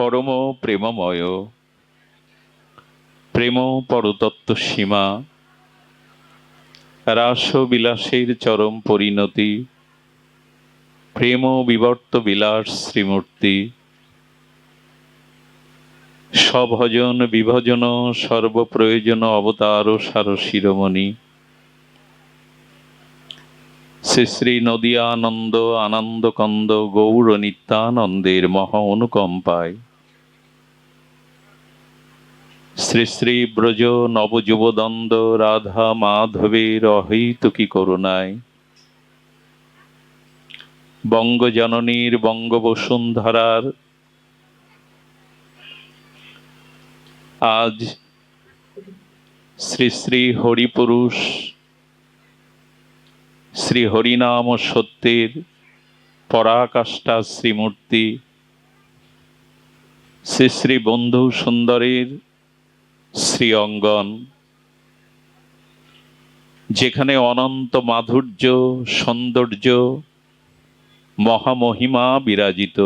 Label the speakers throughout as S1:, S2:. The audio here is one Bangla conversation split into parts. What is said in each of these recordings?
S1: পরম প্রেমময়। প্রেম পরতত্ত্ব সীমা রাস বিলাসের চরম পরিণতি। প্রেম বিবর্ত বিলাস শ্রীমূর্তি। সভজন বিভজন সর্বপ্রয়োজন অবতার ও সার শিরোমণি শ্রী শ্রী নদিয়ানন্দ আনন্দ কন্দ গৌর নিত্যানন্দের মহা অনুকম্পায়। শ্রী শ্রী ব্রজ নবযুবদন্দ রাধা মাধবের অহৈতুকী করুণায়। বঙ্গজননীর বঙ্গবসুন্ধরার আজ শ্রী শ্রী হরিপুরুষ শ্রী হরিনাম সত্যের পরাকাষ্ঠা শ্রীমূর্তি শ্রী শ্রী বন্ধু সুন্দরের শ্রী অঙ্গন যেখানে অনন্ত মাধুর্য, সৌন্দর্য, মহামহিমা বিরাজিত,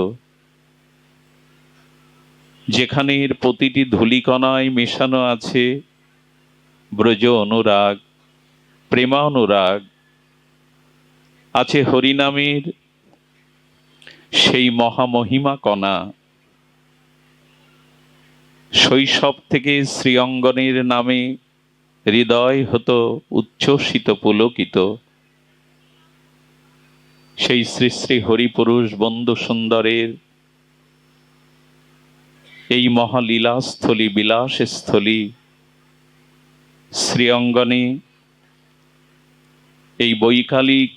S1: যেখানের প্রতিটি ধূলিকণায় মেশানো আছে ব্রজ অনুরাগ, প্রেমানুরাগ, আছে হরিনামের সেই মহামহিমা কণা। শৈশব থেকে শ্রীঅঙ্গনের নামে হৃদয় হতো উচ্ছ্বসিত পুলকিত। সেই শ্রী শ্রী হরিপুরুষ বন্ধু সুন্দরের এই মহালীলাস্থলী, বিলাসস্থলী, শ্রীঅঙ্গনে এই বৈকালিক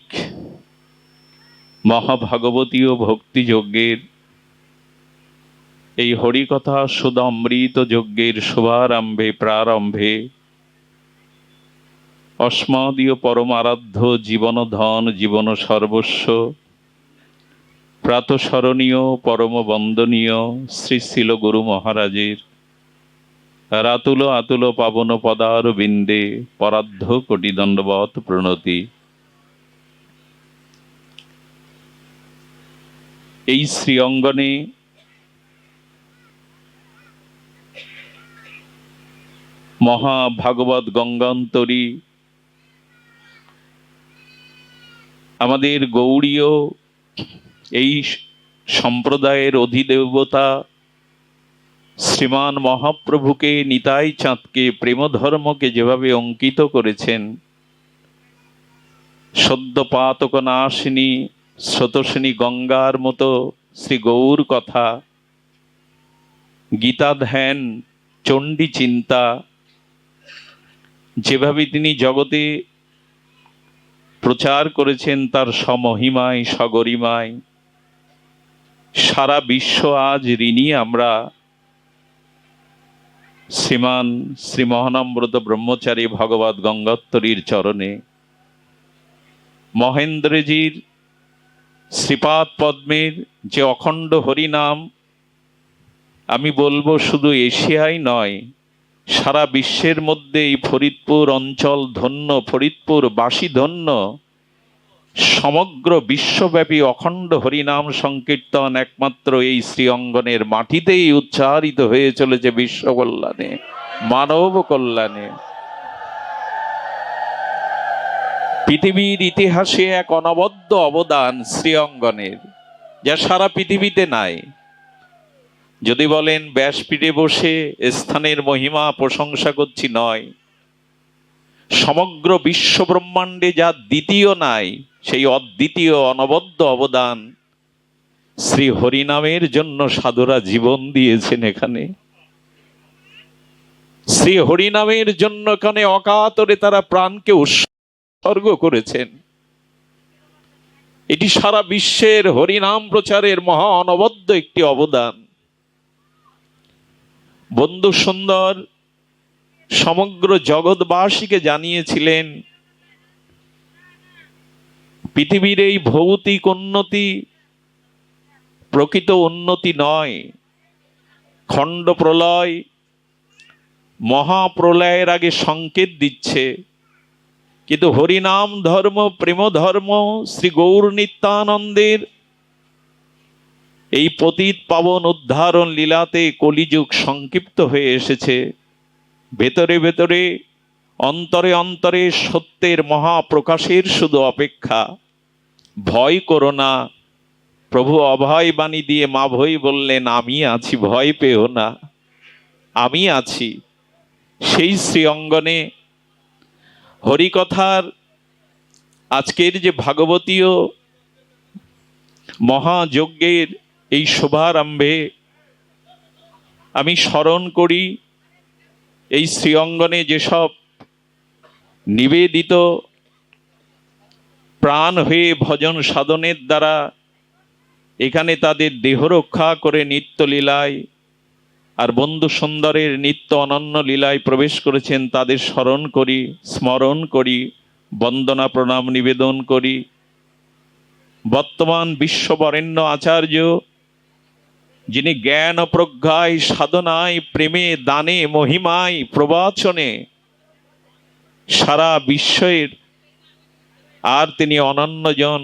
S1: মহাভাগবতীয় ভক্তিযজ্ঞের এই হরিকথা সুদামৃত যজ্ঞের শুভারম্ভে, প্রারম্ভে অস্মদীয় পরম আরাধ্য জীবন ধন জীবন সর্বস্ব, প্রাতঃস্মরণীয় পরম বন্দনীয় শ্রী শিল গুরু মহারাজের রাতুল আতুল পাবন পদার বিন্দে পরাধ্য কোটি দণ্ডবত প্রণতি। এই শ্রী অঙ্গনে মহাভাগবত গঙ্গান্তরী। আমাদের গৌড়ীয় এই সম্প্রদায়ের অধিদেবতা শ্রীমান মহাপ্রভুকে নিতাই চাঁদকে প্রেমধর্মকে যেভাবে অঙ্কিত করেছেন সদ্য পাতক নাশিনী স্রোতস্বিনী গঙ্গার মতো শ্রী গৌর কথা গীতা ধ্যান চণ্ডী চিন্তা যেভাবে তিনি জগতে প্রচার করেছেন, তার সমহিমায়, সগরিমায়, সারা বিশ্ব আজ ঋণী আমরা। শ্রীমান শ্রী মহানম্রত ব্রহ্মচারী ভগবত গঙ্গোত্তরীর চরণে মহেন্দ্রজির শ্রীপাদ পদ্মের যে অখণ্ড হরিনাম, আমি বলব শুধু এশিয়ায় নয় সারা বিশ্বের মধ্যে এই ফরিদপুর অঞ্চল ধন্য, ফরিদপুর বাসী ধন্য, সমগ্র বিশ্বব্যাপী অখণ্ড হরিনাম সংকীর্তন একমাত্র এই শ্রী অঙ্গনের মাটিতেই উচ্চারিত হয়ে চলেছে বিশ্ব কল্যাণে, মানব কল্যাণে। পৃথিবীর ইতিহাসে এক অনবদ্য অবদান শ্রী অঙ্গনের যা সারা পৃথিবীতে নাই। যদি বলেন, ব্যাসপীঠে বসে স্থানের মহিমা প্রশংসা করছি নয়। সমগ্র বিশ্ব ব্রহ্মাণ্ডে যা দ্বিতীয় নাই, সেই অদ্বিতীয় অনবদ্য অবদান শ্রী হরিনামের জন্য সাধুরা জীবন দিয়েছেন এখানে। শ্রী হরিনামের জন্য এখানে অকাতরে তারা প্রাণকে উৎসর্গ করেছেন। এটি সারা বিশ্বের হরিনাম প্রচারের মহা অনবদ্য একটি অবদান। বন্ধু সুন্দর, সমগ্র জগৎবাসীকে জানিয়েছিলেন, পৃথিবীর এই ভৌতিক উন্নতি প্রকৃত উন্নতি নয়, খণ্ড প্রলয়, মহাপ্রলয়ের আগে সংকেত দিচ্ছে। কিন্তু হরিনাম ধর্ম, প্রেম ধর্ম, শ্রী গৌর নিত্যানন্দের এই পতিত পাবন উদ্ধারণ লীলাতে কলিযুগ সংক্ষিপ্ত হয়ে এসেছে। ভেতরে ভেতরে, অন্তরে অন্তরে সত্যের মহাপ্রকাশের শুধু অপেক্ষা। ভয় করো না, প্রভু অভয় বাণী দিয়ে মা ভই বললেন, আমি আছি, ভয় পেও না। আমি আছি। সেই শ্রী অঙ্গনে হরিকথার আজকের যে ভাগবতীয় মহাযজ্ঞের এই শুভারম্ভে আমি স্মরণ করি এই শ্রী অঙ্গনে যেসব নিবেদিত প্রাণ হয়ে ভজন সাধনের দ্বারা এখানে তাদের দেহ রক্ষা করে নিত্য লীলায় আর বন্ধু সুন্দরের নিত্য অনন্য লীলায় প্রবেশ করেছেন, তাদের স্মরণ করি স্মরণ করি, বন্দনা প্রণাম নিবেদন করি। বর্তমান বিশ্ববরেণ্য আচার্য যিনি জ্ঞান প্রজ্ঞায়, সাধনায়, প্রেমে, দানে, মহিমায়, প্রবাচনে সারা বিশ্বের আর তিনি অনন্যজন।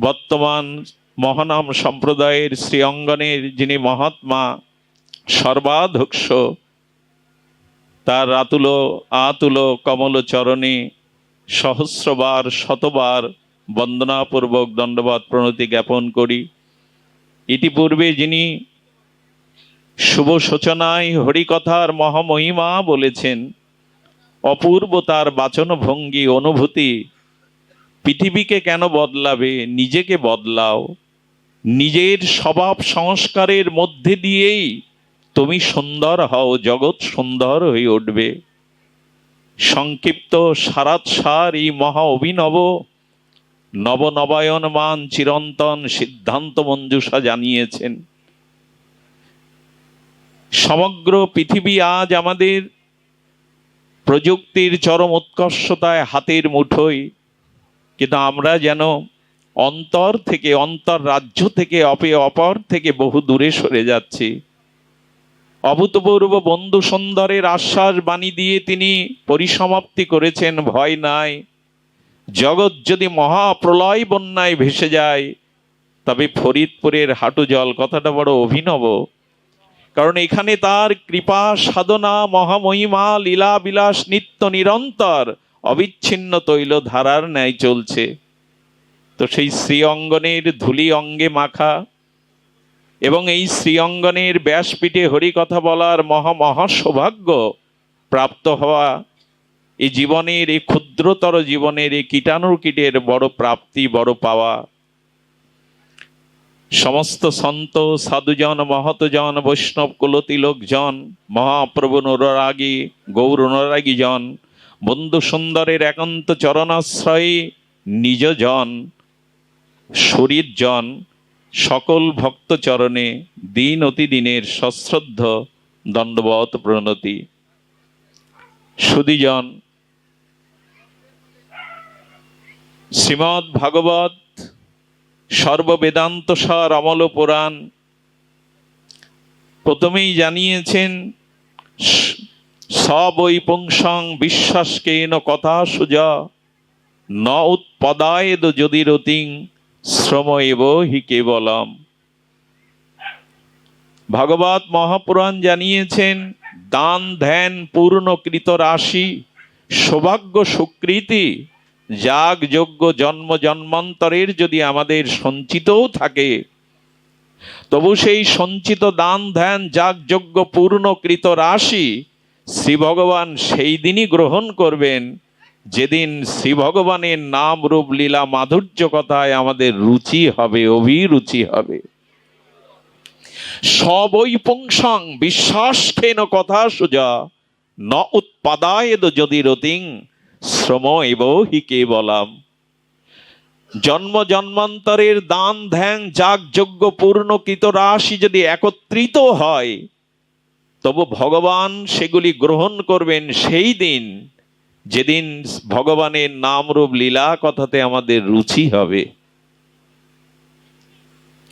S1: বর্তমান মহানাম সম্প্রদায়ের শ্রী অঙ্গনের যিনি মহাত্মা সর্বাধ্যক্ষ তার আতুল আতুল কমল চরণে সহস্রবার, শতবার বন্দনাপূর্বক দণ্ডবাদ প্রণতি জ্ঞাপন করি। ইতিপূর্বে যিনি শুভ সূচনায় হরিকথার মহামহিমা বলেছেন, অপূর্ব তার বাচন ভঙ্গি অনুভূতি পৃথিবীকে কেন বদলাবে, নিজেকে বদলাও। নিজের স্বভাব সংস্কারের মধ্যে দিয়েই তুমি সুন্দর হও, জগৎ সুন্দর হয়ে উঠবে। সংক্ষিপ্ত সারাত সার এই মহা অভিনব নবনবায়নমান চিরন্তন সিদ্ধান্ত মঞ্জুষা জানিয়েছেন। সমগ্র পৃথিবী আজ আমাদের প্রযুক্তির চরম উৎকর্ষতায় হাতের মুঠোয়, কিন্তু আমরা যেন অন্তর থেকে অন্তর রাজ্য থেকে অপে অপর থেকে বহু দূরে সরে যাচ্ছি। অভূতপূর্ব বন্ধু সুন্দরের আশ্বাস বাণী দিয়ে তিনি পরিসমাপ্তি করেছেন, ভয় নাই। জগৎ যদি মহাপ্রলয় বন্যায় ভেসে যায়, তবে ফরিদপুরের হাঁটু জল কথাটা বড় অভিনব। কারণ এখানে তার কৃপা, সাধনা, মহামহিমা লীলা বিলাস নিত্য নিরন্তর, অবিচ্ছিন্ন তৈল ধারার ন্যায় চলছে। তো সেই শ্রী অঙ্গনের ধুলি অঙ্গে মাখা এবং এই শ্রী অঙ্গনের ব্যাসপীঠে হরিকথা বলার মহা মহা সৌভাগ্য প্রাপ্ত হওয়া এই জীবনের এই ক্ষুদ্রতর জীবনের এই কীটাণুর কীটের বড় প্রাপ্তি, বড় পাওয়া। সমস্ত সন্ত, সাধুজন, মহতজন, বৈষ্ণব কুলতিলোকজন মহাপ্রভু অনুরাগী, গৌর অনুরাগী জন বন্ধু সুন্দরের একান্ত চরণাশ্রয়ে নিজজন, শরীরজন, সকল ভক্ত চরণে দিন অতি দিনের সশ্রদ্ধ দণ্ডবত প্রণতি। সুদীজন শ্রীমৎ ভাগবত সর্ববেদান্ত সার অমল পুরাণ প্রথমেই জানিয়েছেন সবৈপুংসং বিশ্বাসকেন কথা সুজা, ন উৎপদায়েদ যদি রতিং শ্রম এব হি কেবলম। ভাগবত মহাপুরাণ জানিয়েছেন, দান ধ্যান পূর্ণকৃত রাশি সৌভাগ্য সুকৃতি যাগ যোগ্য জন্ম জন্মান্তরের যদি আমাদের সঞ্চিতও থাকে, তবু সেই সঞ্চিত দান, ধ্যান যাগ যোগ্য পূর্ণকৃত রাশি শ্রী ভগবান সেই দিনই গ্রহণ করবেন। যেদিন শ্রী ভগবানের নাম রূপ লীলা মাধুর্য কথায় আমাদের রুচি হবে, অভিরুচি হবে। সবৈপুংসং বিশ্বাস খেন কথা সুজা ন উৎপাদায়েদ যদি রতিং শ্রম এব বলাম। জন্ম জন্মান্তরের দান ধ্যান যাগ যোগ্য পূর্ণকৃত রাশি যদি একত্রিত হয়, তবু ভগবান সেগুলি গ্রহণ করবেন সেই দিন, যেদিন ভগবানের নাম রূপ লীলা কথাতে আমাদের রুচি হবে।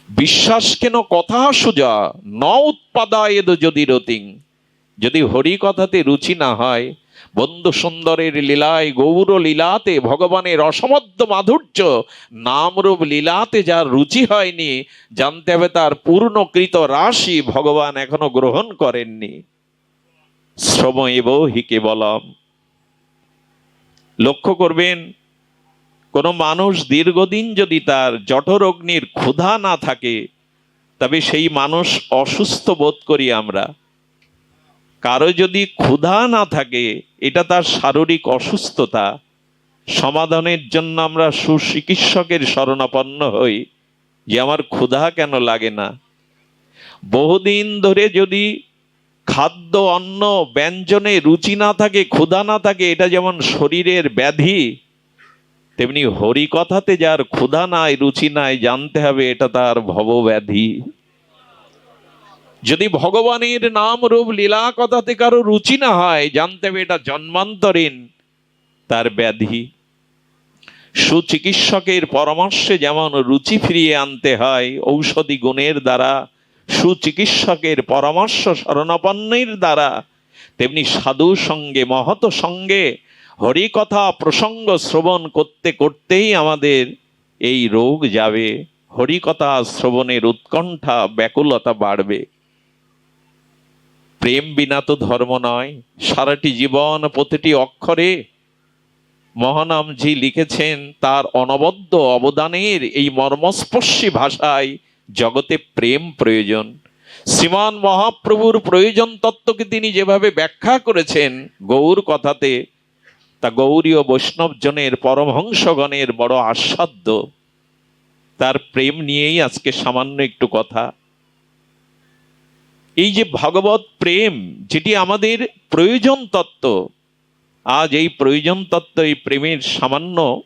S1: বিশ্বাস কেন কথা সোজা, ন উৎপাদায়েদ যদি রতিং, যদি হরি কথাতে রুচি না হয় বন্ধু সুন্দরের লীলায় গৌর লীলাতে, ভগবানের অসমধ্য মাধুর্য, নামরূপ লীলাতে যার রুচি হয়নি, জানতে হবে তার পূর্ণকৃত রাশি ভগবান এখনও গ্রহণ করেননি। শ্রম এব হিকে বলম লক্ষ্য করবেন, কোনো মানুষ দীর্ঘদিন যদি তার জঠরগ্নির ক্ষুধা না থাকে, তবে সেই মানুষ অসুস্থ বোধ করি আমরা। কারও যদি ক্ষুধা না থাকে, এটা তার শারীরিক অসুস্থতা। সমাধানের জন্য আমরা সুচিকিৎসকের শরণাপন্ন হই যে আমার ক্ষুধা কেন লাগে না। বহুদিন ধরে যদি খাদ্য, অন্ন, ব্যঞ্জনে রুচি না থাকে, ক্ষুধা না থাকে, এটা যেমন শরীরের ব্যাধি, তেমনি হরি কথাতে যার ক্ষুধা নাই, রুচি নাই, জানতে হবে এটা তার ভবব্যাধি। যদি ভগবানের নাম রূপ লীলা কথাতে কারও রুচি না হয়, জানতে হবে এটা জন্মান্তরীণ তার ব্যাধি। সুচিকিৎসকের পরামর্শে যেমন রুচি ফিরিয়ে আনতে হয়, ঔষধি গুণের দ্বারা, সুচিকিৎসকের পরামর্শ শরণাপন্নের দ্বারা, তেমনি সাধু সঙ্গে মহত সঙ্গে হরিকথা প্রসঙ্গ শ্রবণ করতে করতেই আমাদের এই রোগ যাবে। হরিকথা শ্রবণের উৎকণ্ঠা, ব্যাকুলতা বাড়বে। প্রেম বিনা তো ধর্ম নয়। সারাটি জীবন প্রতিটি অক্ষরে মহানামজি লিখেছেন, তার অনবদ্য অবদানের এই মর্মস্পর্শী ভাষায় জগতে প্রেম প্রয়োজন। শ্রীমান মহাপ্রভুর প্রয়োজন তত্ত্বকে তিনি যেভাবে ব্যাখ্যা করেছেন গৌর কথাতে, তা গৌরীয় বৈষ্ণবজনের পরমহংসগণের বড় আস্বাদ্য তার প্রেম নিয়েই আজকে সামান্য একটু কথা। এই যে ভগবত প্রেম, যেটি আমাদের প্রয়োজন তত্ত্ব, আজ এই প্রয়োজন তত্ত্ব, এই প্রেমের সামান্য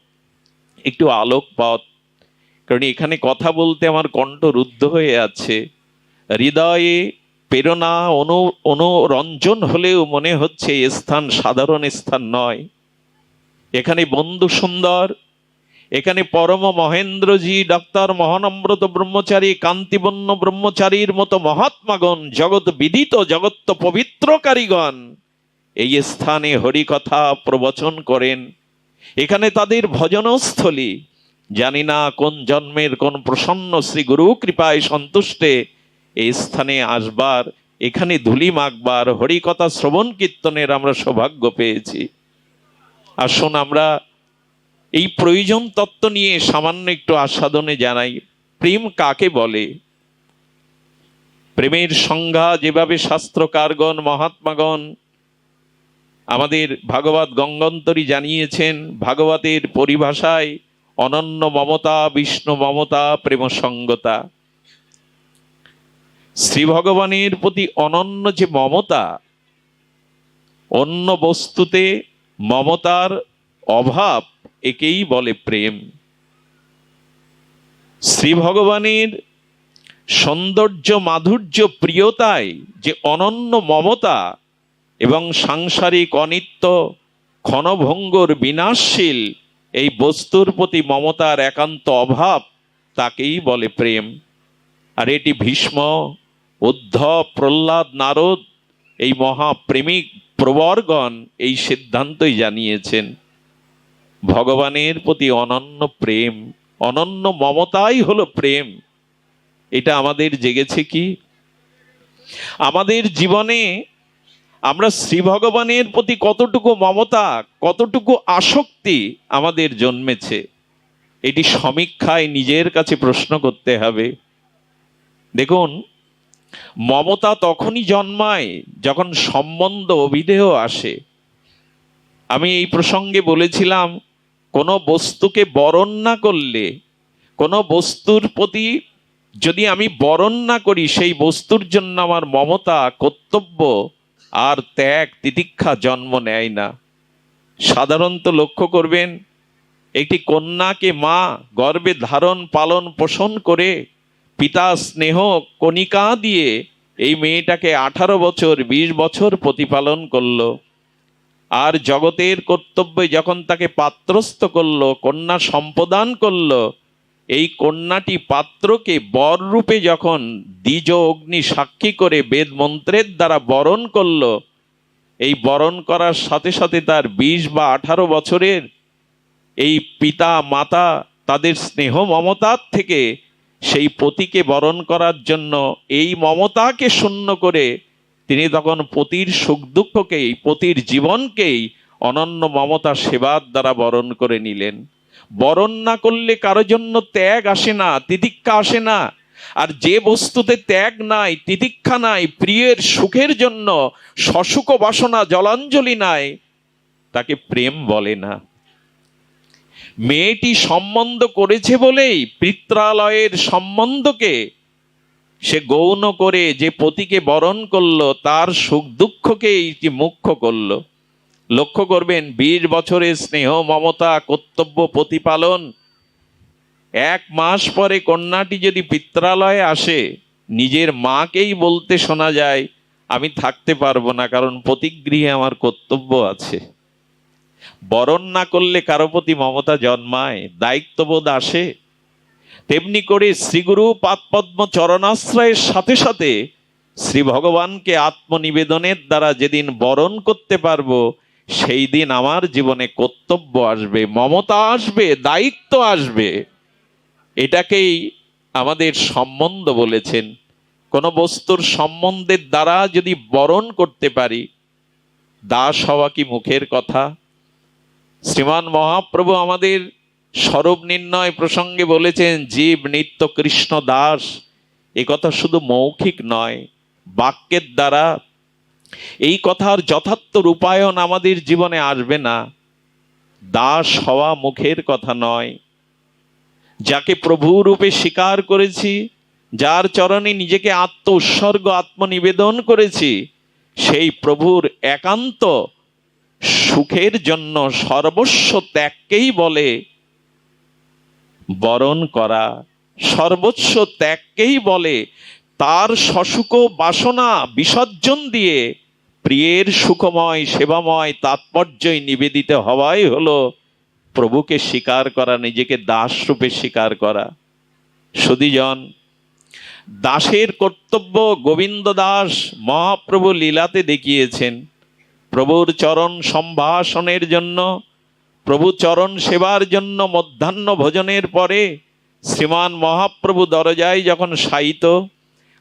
S1: একটু আলোকপাত, কারণ এখানে কথা বলতে আমার কণ্ঠ রুদ্ধ হয়ে আছে। হৃদয়ে প্রেরণা অনু, অনুরঞ্জন হলেও মনে হচ্ছে স্থান সাধারণ স্থান নয়। এখানে বন্ধু সুন্দর এখানে পরম মহেন্দ্রজি, ডাক্তার মহানম্রত ব্রহ্মচারী কান্তিবন্য ব্রহ্মচারীর মতো মহাত্মাগণ, জগৎ বিদিত জগত্ত পবিত্র কারিগণ, এই স্থানে হরিকথা প্রবচন করেন। এখানে তাদের ভজনস্থলী। জানি না কোন জন্মের কোন প্রসন্ন শ্রী গুরু কৃপায় সন্তুষ্টে এই স্থানে আসবার, এখানে ধুলি মাখবার, হরিকথা শ্রবণ কীর্তনের আমরা সৌভাগ্য পেয়েছি। আসুন আমরা এই প্রয়োজন তত্ত্ব নিয়ে সামান্য একটু আস্বাদনে জানাই। প্রেম কাকে বলে? প্রেমের সংজ্ঞা যেভাবে শাস্ত্রকারগণ, মহাত্মাগণ আমাদের ভাগবত গঙ্গন্তরী জানিয়েছেন, ভাগবতের পরিভাষায় অনন্য মমতা, বিষ্ণু মমতা প্রেম সঙ্গতা শ্রী ভগবানের প্রতি অনন্য যে মমতা, অন্য বস্তুতে মমতার অভাব একেই বলে প্রেম। শ্রী ভগবানের সৌন্দর্য মাধুর্য প্রিয়তায় যে অনন্য মমতা এবং সাংসারিক অনিত্য, ক্ষণভঙ্গর বিনাশশীল এই বস্তুর প্রতি মমতার একান্ত অভাব, তাকেই বলে প্রেম। আর এটি ভীষ্ম উদ্ধব প্রহ্লাদ, নারদ, এই মহাপ্রেমিক প্রবরগণ এই সিদ্ধান্তই জানিয়েছেন। ভগবানের প্রতি অনন্য প্রেম, অনন্য মমতাই হলো প্রেম। এটা আমাদের জেগেছে কি? আমাদের জীবনে আমরা শ্রী ভগবানের প্রতি কতটুকু মমতা, কতটুকু আসক্তি আমাদের জন্মেছে, এটি সমীক্ষায় নিজের কাছে প্রশ্ন করতে হবে। দেখুন, মমতা তখনই জন্মায় যখন সম্বন্ধ অভিধেয় আসে। আমি এই প্রসঙ্গে বলেছিলাম, কোনো বস্তুকে বরণ না করলে, কোনো বস্তুর প্রতি যদি আমি বরণ না করি, সেই বস্তুর জন্য আমার মমতা, কর্তব্য আর ত্যাগ, তিতিক্ষা, জন্ম নেয় না। সাধারণত লক্ষ্য করবেন, একটি কন্যাকে মা গর্বে ধারণ, পালন, পোষণ করে পিতা স্নেহ, কণিকা দিয়ে এই মেয়েটাকে আঠারো বছর, বিশ বছর প্রতিপালন করল। আর জগতের কর্তব্যে যখন তাকে পাত্রস্থ করল, কন্যা সম্পদান করল, এই কন্যাটি পাত্রকে বর রূপে যখন দ্বিজ অগ্নি সাক্ষী করে বেদ মন্ত্রের দ্বারা বরণ করল, এই বরণ করার সাথে সাথে তার বিশ বা আঠারো বছরের এই পিতা, মাতা, তাদের স্নেহ মমতার থেকে সেই পতিকে বরণ করার জন্য এই মমতাকে শূন্য করে তিনি তখন পতির সুখ দুঃখকেই, পতির জীবনকেই অনন্য মমতা সেবার দ্বারা বরণ করে নিলেন। বরণ না করলে কারও জন্য ত্যাগ আসে না, তিতিক্ষা আসে না। আর যে বস্তুতে ত্যাগ নাই, তিতিক্ষা নাই, প্রিয়ের সুখের জন্য সসুখ বাসনা, জলাঞ্জলি নাই, তাকে প্রেম বলে না। মেয়েটি সম্বন্ধ করেছে বলেই পিত্রালয়ের সম্বন্ধকে সে গৌণ করে যে পতিকে বরণ করল, তার সুখ দুঃখকে এইটি মুখ্য করল। লক্ষ্য করবেন, বিশ বছরের স্নেহ, মমতা, কর্তব্য, প্রতিপালন। এক মাস পরে কন্যাটি যদি পিত্রালয়ে আসে, নিজের মাকেই বলতে শোনা যায়, আমি থাকতে পারব না, কারণ প্রতিগৃহে আমার কর্তব্য আছে। বরণ না করলে কারও প্রতি মমতা জন্মায়? দায়িত্ববোধ আসে? তেমনি করে শ্রীগুরু পাদপদ্ম চরণাশ্রয়ের সাথে সাথে শ্রী ভগবানকে আত্মনিবেদনের দ্বারা যেদিন বরণ করতে পারব, সেই দিন আমার জীবনে কর্তব্য আসবে, মমতা আসবে, দায়িত্ব আসবে। এটাকেই আমাদের সম্বন্ধ বলেছেন। কোনো বস্তুর সম্বন্ধের দ্বারা যদি বরণ করতে পারি, দাস হওয়া কি মুখের কথা? শ্রীমান মহাপ্রভু আমাদের স্বরূপ নির্ণয় প্রসঙ্গে বলেছেন, জীব, নিত্য, কৃষ্ণ, দাস, এ কথা শুধু মৌখিক নয়, বাক্যের দ্বারা এই কথার যথার্থ রূপায়ণ আমাদের জীবনে আসবে না। দাস হওয়া মুখের কথা নয়। যাকে প্রভু রূপে স্বীকার করেছি, যার চরণে নিজেকে আত্ম উৎসর্গ, আত্মনিবেদন করেছি, সেই প্রভুর একান্ত সুখের জন্য সর্বস্ব ত্যাগকেই বলে বরণ করা। সর্বোচ্চ ত্যাগকেই বলে, তার সসুখ বাসনা বিসর্জন দিয়ে, প্রিয়ের সুখময়, সেবাময়, তাৎপর্যই নিবেদিত হওয়াই হলো প্রভুকে স্বীকার করা, নিজেকে দাসরূপে স্বীকার করা। সুদীজন দাসের কর্তব্য গোবিন্দ দাস মহাপ্রভু লীলাতে দেখিয়েছেন। প্রভুর চরণ সম্ভাষণের জন্য প্রভু চরণ সেবার জন্য মধ্যাহ্ন ভোজনের পরে শ্রীমান মহাপ্রভু দরজায় যখন শায়িত,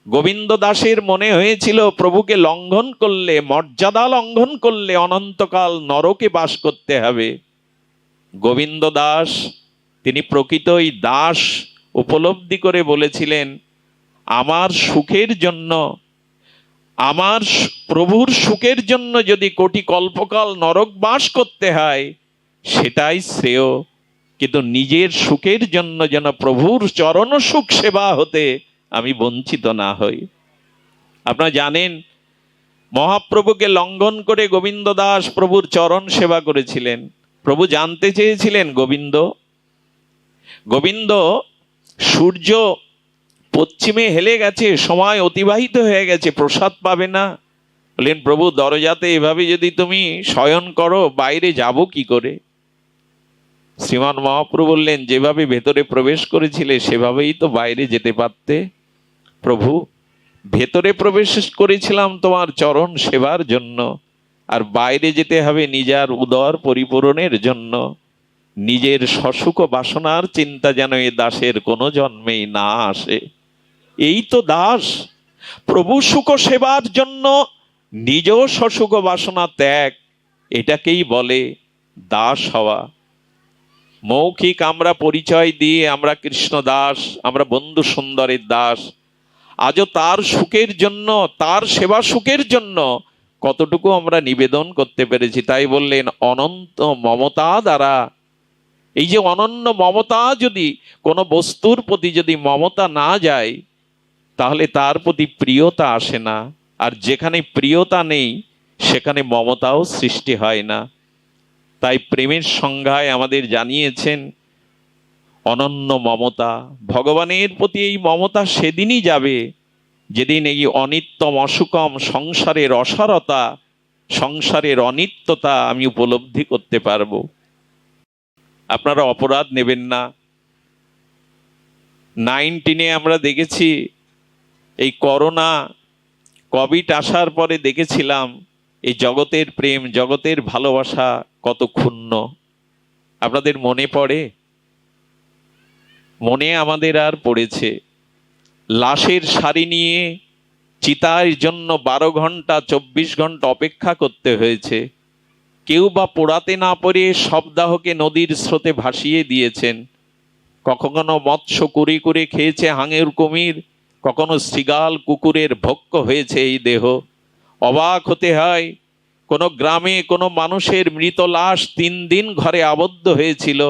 S1: গোবিন্দ দাসের মনে হয়েছিল, প্রভুকে লঙ্ঘন করলে, মর্যাদা লঙ্ঘন করলে অনন্তকাল নরকে বাস করতে হবে। গোবিন্দ দাস, তিনি প্রকৃতই দাস উপলব্ধি করে বলেছিলেন, আমার সুখের জন্য, আমার প্রভুর সুখের জন্য যদি কোটি কল্পকাল নরক বাস করতে হয় সেটাই শ্রেয়। কিন্তু নিজের সুখের জন্য যেন প্রভুর চরণ সুখ সেবা হতে আমি বঞ্চিত না হই। আপনারা জানেন, মহাপ্রভুকে লঙ্ঘন করে গোবিন্দ দাস প্রভুর চরণ সেবা করেছিলেন। প্রভু জানতে চেয়েছিলেন গোবিন্দ। গোবিন্দ সূর্য পশ্চিমে হেলে গেছে, সময় অতিবাহিত হয়ে গেছে, প্রসাদ পাবে না। বললেন প্রভু, দরজাতে এভাবে যদি তুমি শয়ন করো, বাইরে যাব কি করে? শ্রীমান মহাপ্রভু বললেন, যেভাবে ভেতরে প্রবেশ করেছিলে, সেভাবেই তো বাইরে যেতে পারতে। প্রভু, ভেতরে প্রবেশ করেছিলাম তোমার চরণ সেবার জন্য, আর বাইরে যেতে হবে নিজার উদর পরিপূরণের জন্য। নিজের সসুখ বাসনার চিন্তা যেন এ দাসের কোনো জন্মেই না আসে। এই তো দাস, প্রভু সুখ সেবার জন্য নিজ সসুখ বাসনা ত্যাগ, এটাকেই বলে দাস হওয়া। মৌখিক আমরা পরিচয় দিয়ে আমরা কৃষ্ণ দাস, আমরা বন্ধু সুন্দরের দাস। আজও তার সুখের জন্য, তার সেবা সুখের জন্য কতটুকু আমরা নিবেদন করতে পেরেছি, তাই বললেন, অনন্ত মমতা দ্বারা। এই যে অনন্য মমতা যদি, কোনো বস্তুর প্রতি যদি মমতা না যায়, তাহলে তার প্রতি প্রিয়তা আসে না। আর যেখানে প্রিয়তা নেই, সেখানে মমতাও সৃষ্টি হয় না। তাই প্রেমের সংজ্ঞায় আমাদের জানিয়েছেন অনন্য মমতা। ভগবানের প্রতি এই মমতা সেদিনই যাবে। যেদিন এই অনিত্যম অসুকম সংসারের অসারতা, সংসারের অনিত্যতা আমি উপলব্ধি করতে পারব। আপনারা অপরাধ নেবেন না। নাইনটিনে আমরা দেখেছি এই করোনা, কোভিড আসার পরে দেখেছিলাম এই জগতের প্রেম, জগতের ভালোবাসা কত ক্ষুণ্ণ। আপনাদের মনে পড়ে? মনে আমাদের আর পড়েছে। লাশের শাড়ি নিয়ে চিতার জন্য বারো ঘণ্টা, চব্বিশ ঘণ্টা অপেক্ষা করতে হয়েছে। কেউ বা পোড়াতে না পড়ে শবদাহকে নদীর স্রোতে ভাসিয়ে দিয়েছেন। কখনো মৎস্য কুড়ি করে খেয়েছে হাঙের কুমির, কখনো শৃগাল কুকুরের ভক্ষ হয়েছে এই দেহ। অবাক হতে হয় কোনো গ্রামে কোনো মানুষের মৃত লাশ তিন দিন ঘরে আবদ্ধ হয়েছিল,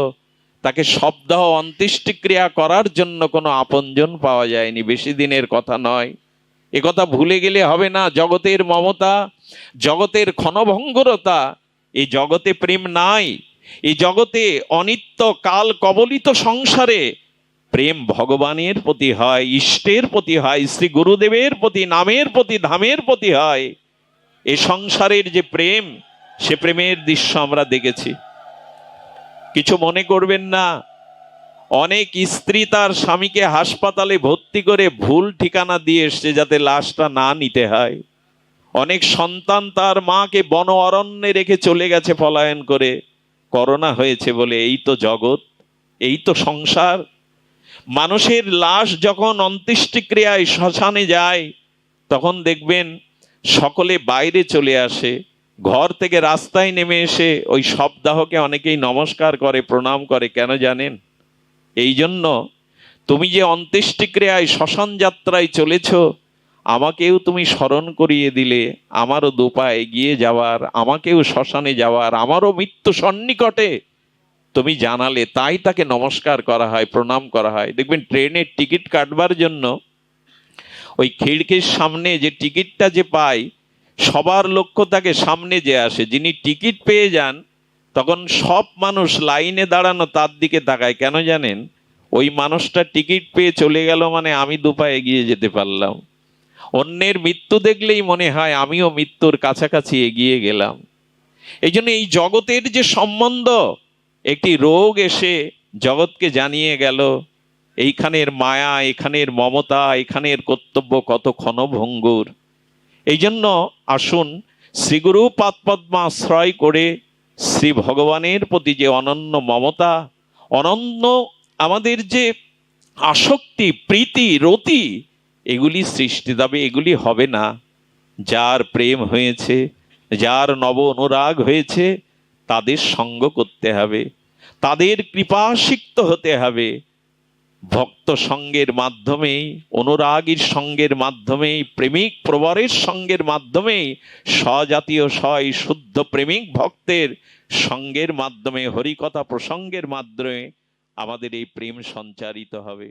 S1: তাকে শবদাহ অন্ত্যেষ্টিক্রিয়া করার জন্য কোনো আপনজন পাওয়া যায়নি। বেশি দিনের কথা নয়। একথা ভুলে গেলে হবে না। জগতের মমতা, জগতের ক্ষণভঙ্গুরতা এই জগতে প্রেম নাই। এই জগতে অনিত্য কাল কবলিত সংসারে প্রেম ভগবানের প্রতি হয়, ইষ্টের প্রতি হয়, শ্রী গুরুদেবের প্রতি, নামের প্রতি, ধামের প্রতি হয়। এ সংসারের যে প্রেম, সে প্রেমের দৃশ্য আমরা দেখেছি। কিছু মনে করবেন না, অনেক স্ত্রী তার স্বামীকে হাসপাতালে ভর্তি করে ভুল ঠিকানা দিয়ে এসছে যাতে লাশটা না নিতে হয়। অনেক সন্তান তার মাকে বন অরণ্যে রেখে চলে গেছে পলায়ন করে। করোনা হয়েছে বলে এই তো জগৎ, এই তো সংসার। মানুষের লাশ যখন অন্ত্যেষ্টিক্রিয়ায় শ্মশানে যায়, তখন দেখবেন সকলে বাইরে চলে আসে, ঘর থেকে রাস্তায় নেমে এসে ওই শবদাহকে অনেকেই নমস্কার করে, প্রণাম করে, কেন জানেন? এই জন্য তুমি যে অন্ত্যেষ্টিক্রিয়ায় শ্মশান যাত্রায় চলেছ, আমাকেও তুমি স্মরণ করিয়ে দিলে, আমারও দুপা এগিয়ে যাওয়ার, আমাকেও শ্মশানে যাওয়ার, আমারও মৃত্যু সন্নিকটে। তুমি জানালে, তাই তাকে নমস্কার করা হয়, প্রণাম করা হয়। দেখবেন, ট্রেনের টিকিট কাটবার জন্য ওই খিড়কির সামনে যে টিকিটটা যে পায় সবার লক্ষ্য তাকে সামনে যে আসে। যিনি টিকিট পেয়ে যান, তখন সব মানুষ লাইনে দাঁড়ানো তার দিকে তাকায়। কেন জানেন? ওই মানুষটা টিকিট পেয়ে চলে গেল মানে আমি দুপা এগিয়ে যেতে পারলাম। অন্যের মৃত্যু দেখলেই মনে হয় আমিও মৃত্যুর কাছাকাছি এগিয়ে গেলাম। এই জন্য এই জগতের যে সম্বন্ধ, একটি রোগ এসে জগৎকে জানিয়ে গেল এইখানের মায়া এখানের মমতা এখানের কর্তব্য কত ক্ষণভঙ্গুর। এই জন্য আসুন শ্রীগুরু পাদপদ্মা আশ্রয় করে শ্রী ভগবানের প্রতি যে অনন্য মমতা, অনন্য আমাদের যে আসক্তি, প্রীতি, রতি, এগুলি সৃষ্টি, তবে এগুলি হবে না। যার প্রেম হয়েছে, যার নব অনুরাগ হয়েছে, তাদের সঙ্গ করতে হবে। তাদের কৃপাসিক্ত হতে হবে। ভক্ত সঙ্গের মাধ্যমেই, অনুরাগীর সঙ্গের মাধ্যমেই, প্রেমিক প্রবরের সঙ্গের মাধ্যমেই, স্বজাতীয় সয় শুদ্ধ প্রেমিক ভক্তের সঙ্গের মাধ্যমে, হরিকথা প্রসঙ্গের মাধ্যমে আমাদের এই প্রেম সঞ্চারিত হবে।